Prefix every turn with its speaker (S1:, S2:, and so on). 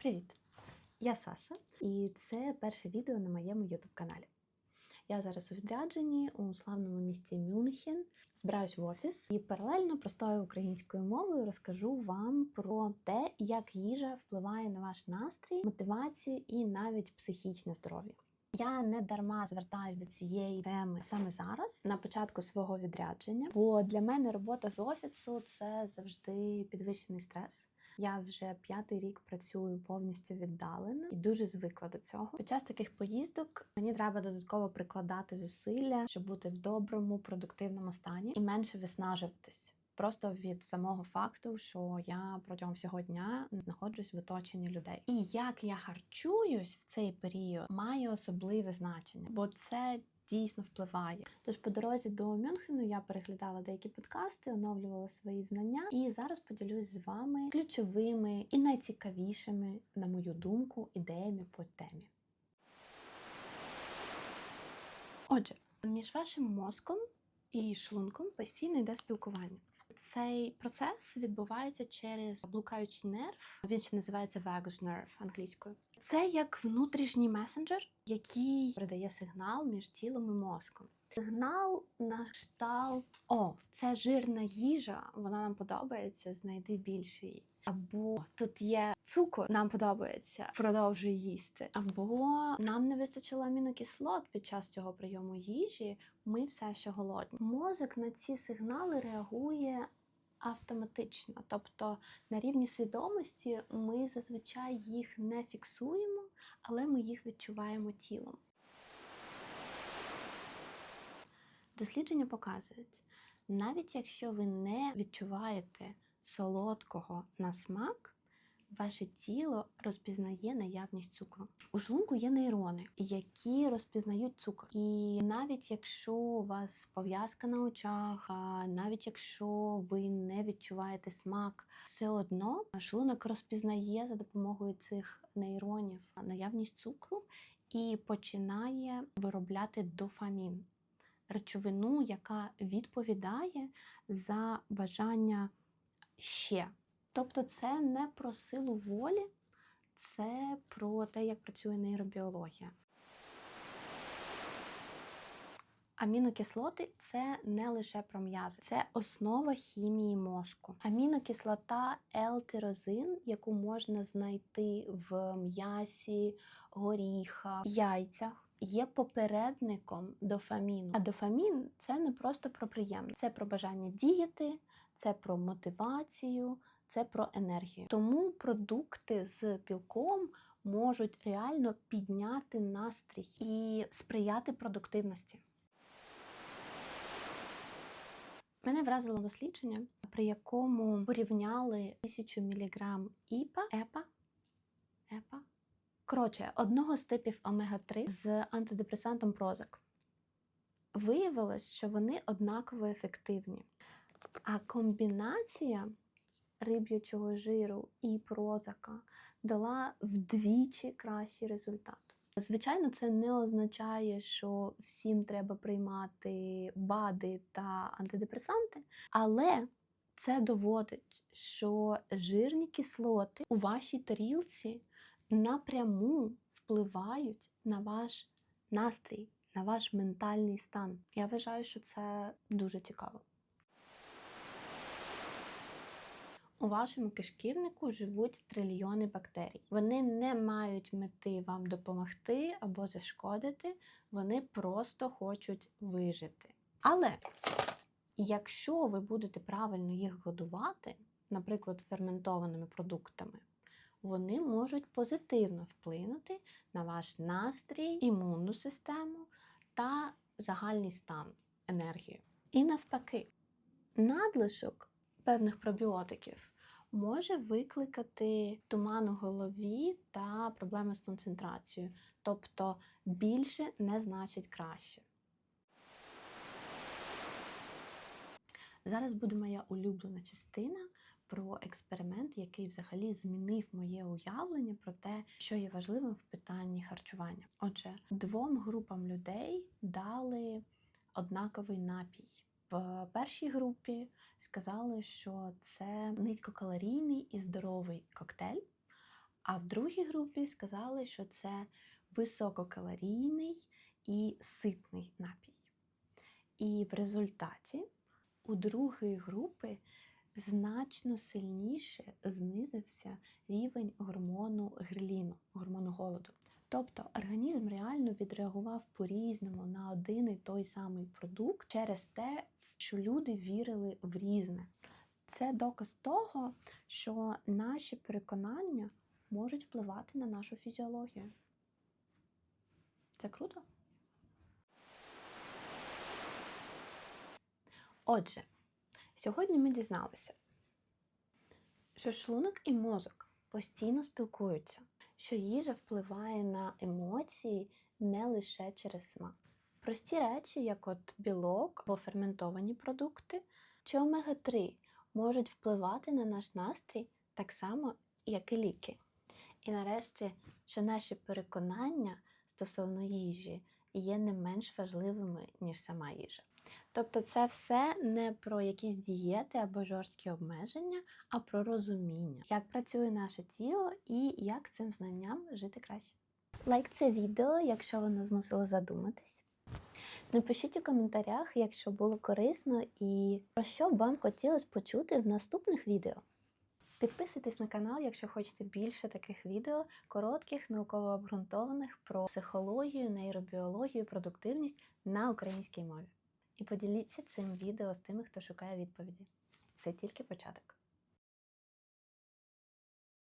S1: Привіт! Я Саша, і це перше відео на моєму youtube каналі. Я зараз у відрядженні у славному місті Мюнхен. Збираюсь в офіс і паралельно простою українською мовою розкажу вам про те, як їжа впливає на ваш настрій, мотивацію і навіть психічне здоров'я. Я не дарма звертаюсь до цієї теми саме зараз, на початку свого відрядження, бо для мене робота з офісу це завжди підвищений стрес. Я вже п'ятий рік працюю повністю віддалено і дуже звикла до цього. Під час таких поїздок мені треба додатково прикладати зусилля, щоб бути в доброму, продуктивному стані і менше виснажуватись. Просто від самого факту, що я протягом всього дня знаходжусь в оточенні людей. І як я харчуюсь в цей період, має особливе значення, бо це дійсно впливає. Тож по дорозі до Мюнхену я переглядала деякі подкасти, оновлювала свої знання, і зараз поділюсь з вами ключовими і найцікавішими, на мою думку, ідеями по темі. Отже, між вашим мозком і шлунком постійно йде спілкування. Цей процес відбувається через блукаючий нерв. Він ще називається vagus nerve англійською. Це як внутрішній месенджер, який передає сигнал між тілом і мозком. Сигнал на кшталт О, це жирна їжа, вона нам подобається, знайди більше її. Або тут є цукор, нам подобається, продовжуй їсти. Або нам не вистачило амінокислот під час цього прийому їжі, ми все ще голодні. Мозок на ці сигнали реагує автоматично. Тобто на рівні свідомості ми зазвичай їх не фіксуємо, але ми їх відчуваємо тілом. Дослідження показують, навіть якщо ви не відчуваєте солодкого на смак, ваше тіло розпізнає наявність цукру. У шлунку є нейрони, які розпізнають цукор. І навіть якщо у вас пов'язка на очах, навіть якщо ви не відчуваєте смак, все одно шлунок розпізнає за допомогою цих нейронів наявність цукру і починає виробляти дофамін. Речовину, яка відповідає за бажання ще. Тобто це не про силу волі, це про те, як працює нейробіологія. Амінокислоти це не лише про м'язи, це основа хімії мозку. Амінокислота L-тирозин, яку можна знайти в м'ясі, горіхах, яйцях. Є попередником дофаміну. А дофамін це не просто про приємне, це про бажання діяти, це про мотивацію, це про енергію. Тому продукти з білком можуть реально підняти настрій і сприяти продуктивності. Мене вразило дослідження, при якому порівняли 1000 мг ІПА, ЕПА, ЕПА, коротше, одного з типів омега-3 з антидепресантом Прозак. Виявилось, що вони однаково ефективні. А комбінація риб'ячого жиру і прозака дала вдвічі кращий результат. Звичайно, це не означає, що всім треба приймати БАДи та антидепресанти, але це доводить, що жирні кислоти у вашій тарілці напряму впливають на ваш настрій, на ваш ментальний стан. Я вважаю, що це дуже цікаво. У вашому кишківнику живуть трильйони бактерій. Вони не мають мети вам допомогти або зашкодити, вони просто хочуть вижити. Але якщо ви будете правильно їх годувати, наприклад, ферментованими продуктами, вони можуть позитивно вплинути на ваш настрій, імунну систему та загальний стан енергії. І навпаки, надлишок певних пробіотиків може викликати туман у голові та проблеми з концентрацією. Тобто більше не значить краще. Зараз буде моя улюблена частина про експеримент, який взагалі змінив моє уявлення про те, що є важливим в питанні харчування. Отже, двом групам людей дали однаковий напій. В першій групі сказали, що це низькокалорійний і здоровий коктейль. А в другій групі сказали, що це висококалорійний і ситний напій. І в результаті у другої групи значно сильніше знизився рівень гормону греліну, гормону голоду. Тобто організм реально відреагував по-різному на один і той самий продукт через те, що люди вірили в різне. Це доказ того, що наші переконання можуть впливати на нашу фізіологію. Це круто? Отже, сьогодні ми дізналися, що шлунок і мозок постійно спілкуються, що їжа впливає на емоції не лише через смак. Прості речі, як от білок або ферментовані продукти чи омега-3 можуть впливати на наш настрій так само, як і ліки. І нарешті, що наші переконання стосовно їжі є не менш важливими, ніж сама їжа. Тобто, це все не про якісь дієти або жорсткі обмеження, а про розуміння, як працює наше тіло і як цим знанням жити краще. Лайк це відео, якщо воно змусило задуматись. Напишіть у коментарях, якщо було корисно, і про що б вам хотілося почути в наступних відео. Підписуйтесь на канал, якщо хочете більше таких відео, коротких, науково обґрунтованих про психологію, нейробіологію, продуктивність на українській мові. І поділіться цим відео з тими, хто шукає відповіді. Це тільки початок.